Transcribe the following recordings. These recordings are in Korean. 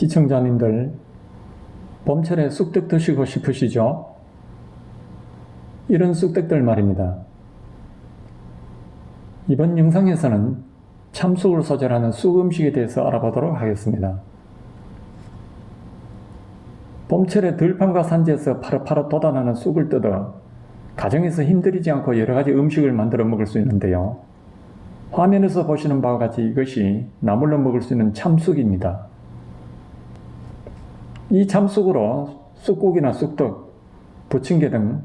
시청자님들, 봄철에 쑥떡 드시고 싶으시죠? 이런 쑥떡들 말입니다. 이번 영상에서는 참쑥을 소재로 쑥 음식에 대해서 알아보도록 하겠습니다. 봄철에 들판과 산지에서 파릇파릇 돋아나는 쑥을 뜯어 가정에서 힘들이지 않고 여러 가지 음식을 만들어 먹을 수 있는데요. 화면에서 보시는 바와 같이 이것이 나물로 먹을 수 있는 참쑥입니다. 이 참쑥으로 쑥국이나 쑥떡, 부침개 등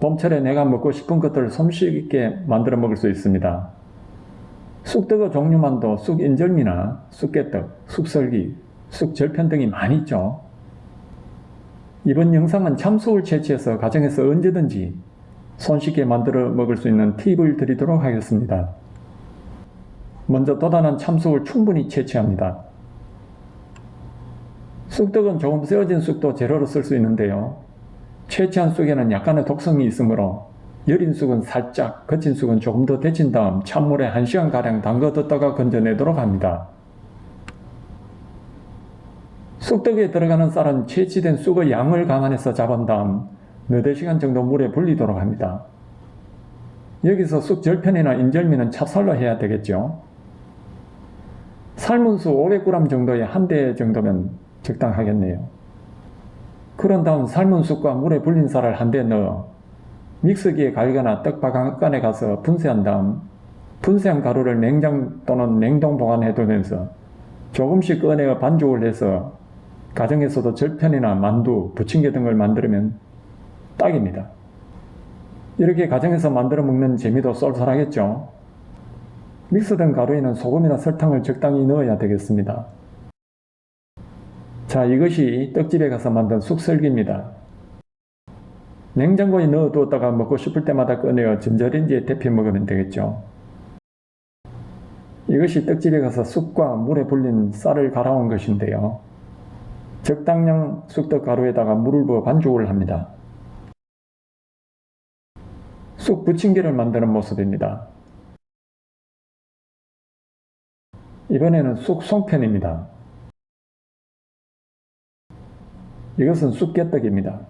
봄철에 내가 먹고 싶은 것들을 솜씨 있게 만들어 먹을 수 있습니다. 쑥떡의 종류만도 쑥인절미나 쑥개떡, 쑥설기, 쑥절편 등이 많이 있죠. 이번 영상은 참쑥을 채취해서 가정에서 언제든지 손쉽게 만들어 먹을 수 있는 팁을 드리도록 하겠습니다. 먼저 도단한 참쑥을 충분히 채취합니다. 쑥떡은 조금 세워진 쑥도 재료로 쓸 수 있는데요. 채취한 쑥에는 약간의 독성이 있으므로 여린 쑥은 살짝, 거친 쑥은 조금 더 데친 다음 찬물에 1시간가량 담궈뒀다가 건져내도록 합니다. 쑥떡에 들어가는 쌀은 채취된 쑥의 양을 감안해서 잡은 다음 너댓 시간 정도 물에 불리도록 합니다. 여기서 쑥 절편이나 인절미는 찹쌀로 해야 되겠죠. 삶은 쑥 500g 정도의 한대 정도면 적당하겠네요. 그런 다음 삶은 쑥과 물에 불린 쌀을 한 대 넣어 믹서기에 갈거나 떡밥간에 가서 분쇄한 다음 분쇄한 가루를 냉장 또는 냉동 보관해 두면서 조금씩 꺼내어 반죽을 해서 가정에서도 절편이나 만두, 부침개 등을 만들면 딱입니다. 이렇게 가정에서 만들어 먹는 재미도 쏠쏠하겠죠. 믹서된 가루에는 소금이나 설탕을 적당히 넣어야 되겠습니다. 자, 이것이 떡집에 가서 만든 쑥설기입니다. 냉장고에 넣어두었다가 먹고 싶을 때마다 꺼내어 전자레인지에 데펴 먹으면 되겠죠. 이것이 떡집에 가서 쑥과 물에 불린 쌀을 갈아온 것인데요. 적당량 쑥떡 가루에다가 물을 부어 반죽을 합니다. 쑥 부침개를 만드는 모습입니다. 이번에는 쑥 송편입니다. 이것은 쑥개떡입니다.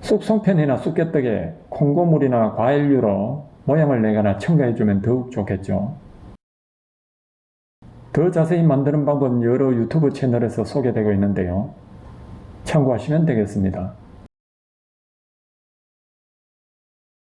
쑥 송편이나 쑥개떡에 콩고물이나 과일류로 모양을 내거나 첨가해주면 더욱 좋겠죠. 더 자세히 만드는 방법은 여러 유튜브 채널에서 소개되고 있는데요. 참고하시면 되겠습니다.